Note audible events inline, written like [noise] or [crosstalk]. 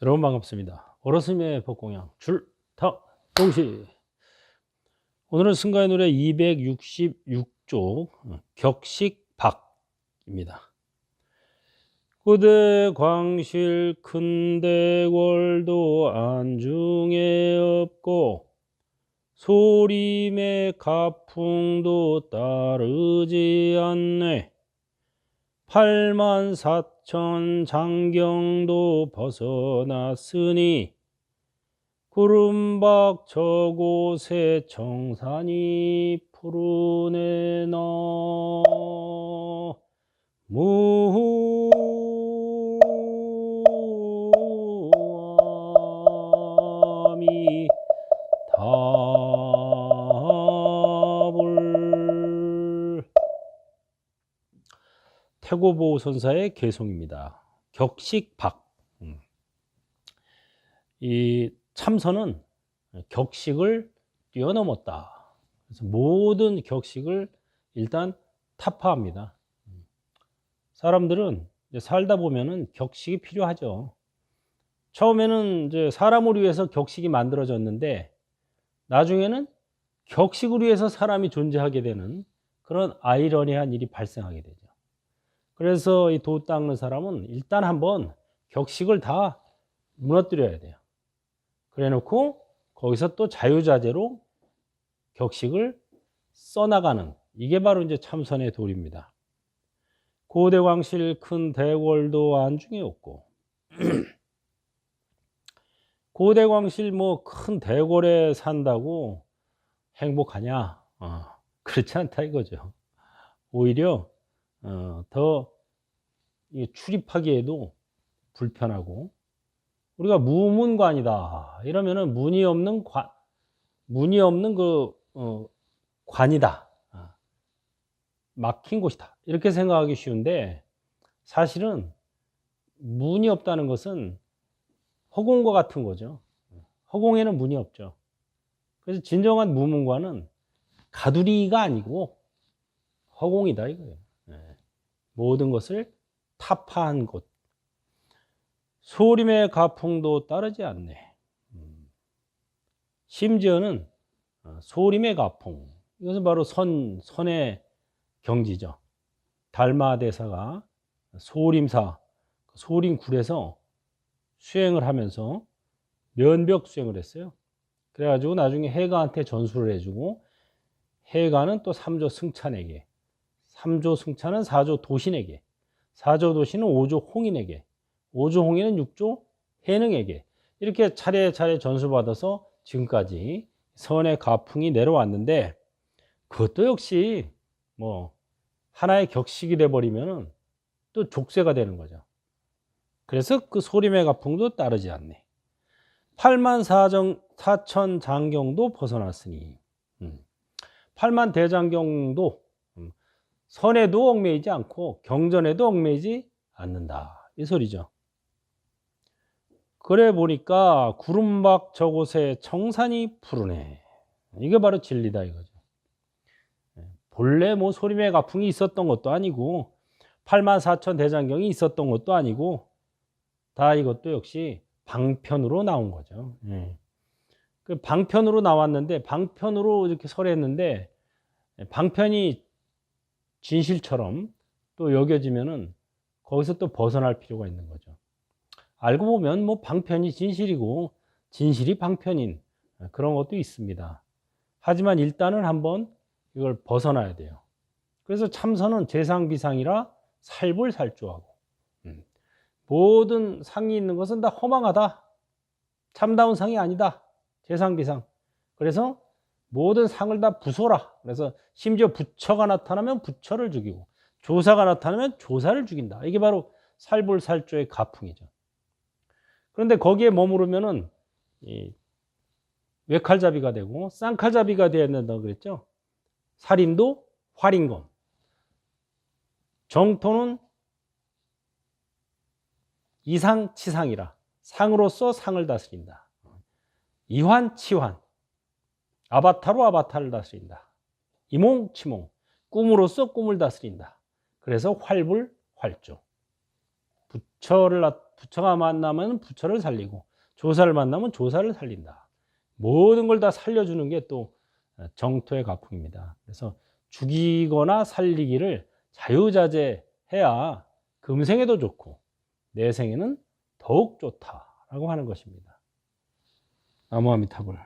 여러분 반갑습니다. 어르신의 법공양 줄타 동시 오늘은 승가의 노래 266쪽 격식박입니다. 구대 광실 큰 대궐도 안중에 없고 소림의 가풍도 따르지 않네. 팔만 사천 장경도 벗어났으니 구름박 저곳에 정산이 푸르네 무함 태고보선사의 개송입니다. 격식박. 음. 이 참선은 격식을 뛰어넘었다. 그래서 모든 격식을 일단 타파합니다. 음. 사람들은 살다 보면은 격식이 필요하죠. 처음에는 이제 사람을 위해서 격식이 만들어졌는데 나중에는 격식을 위해서 사람이 존재하게 되는 그런 아이러니한 일이 발생하게 되죠. 그래서 이 도 닦는 사람은 일단 한번 격식을 다 무너뜨려야 돼요. 그래 놓고 거기서 또 자유자재로 격식을 써나가는 이게 바로 이제 참선의 도리입니다. 고대광실 큰 대궐도 안중에 없고 [clears throat] 고대광실 뭐 큰 대궐에 산다고 행복하냐? 어, 그렇지 않다 이거죠. 오히려 어, 더 출입하기에도 불편하고 우리가 무문관이다 이러면은 문이 없는 관 문이 없는 그 어, 관이다. 아, 막힌 곳이다. 이렇게 생각하기 쉬운데 사실은 문이 없다는 것은 허공과 같은 거죠. 허공에는 문이 없죠. 그래서 진정한 무문관은 가두리가 아니고 허공이다 이거예요. 네. 모든 것을 타파한 곳 소림의 가풍도 따르지 않네. 음. 심지어는 어, 소림의 가풍 이것은 바로 선 선의 경지죠. 달마대사가 소림사 소림굴에서 수행을 하면서 면벽 수행을 했어요. 그래가지고 나중에 해가한테 전수를 해주고 해가는 또 삼조 승찬에게 삼조 승찬은 사조 도신에게 사조 도신은 오조 홍인에게 오조홍에는 6조 해능에게 이렇게 차례차례 전수받아서 지금까지 선의 가풍이 내려왔는데 그것도 역시 뭐 하나의 격식이 돼버리면 또 족쇄가 되는 거죠. 그래서 그 소림의 가풍도 따르지 않네. 8만 사정, 사천 장경도 벗어났으니 음. 8만 대장경도 음. 선에도 얽매이지 않고 경전에도 얽매이지 않는다. 이 소리죠. 그래 보니까 구름박 저곳에 청산이 푸르네. 이게 바로 진리다 이거죠. 예, 본래 뭐 소림의 가풍이 있었던 것도 아니고 8만 4천 대장경이 있었던 것도 아니고 다 이것도 역시 방편으로 나온 거죠. 예. 그 방편으로 나왔는데 방편으로 이렇게 설했는데 방편이 진실처럼 또 여겨지면은 거기서 또 벗어날 필요가 있는 거죠. 알고 보면 뭐 방편이 진실이고 진실이 방편인 그런 것도 있습니다. 하지만 일단은 한번 이걸 벗어나야 돼요. 그래서 참선은 재상비상이라 살불살조하고 음. 모든 상이 있는 것은 다 허망하다. 참다운 상이 아니다. 재상비상. 그래서 모든 상을 다 부숴라. 그래서 심지어 부처가 나타나면 부처를 죽이고 조사가 나타나면 조사를 죽인다. 이게 바로 살불살조의 가풍이죠. 그런데 거기에 머무르면은 이 외칼잡이가 되고 쌍칼잡이가 되어야 된다고 그랬죠. 살인도 활인검. 정토는 이상치상이라 상으로서 상을 다스린다. 이환치환. 아바타로 아바타를 다스린다. 이몽치몽. 꿈으로서 꿈을 다스린다. 그래서 활불 활조. 부처를 나- 부처가 만나면 부처를 살리고 조사를 만나면 조사를 살린다. 모든 걸 다 살려주는 게 또 정토의 가풍입니다. 그래서 죽이거나 살리기를 자유자재해야 금생에도 좋고 내생에는 더욱 좋다라고 하는 것입니다. 나무아미타불.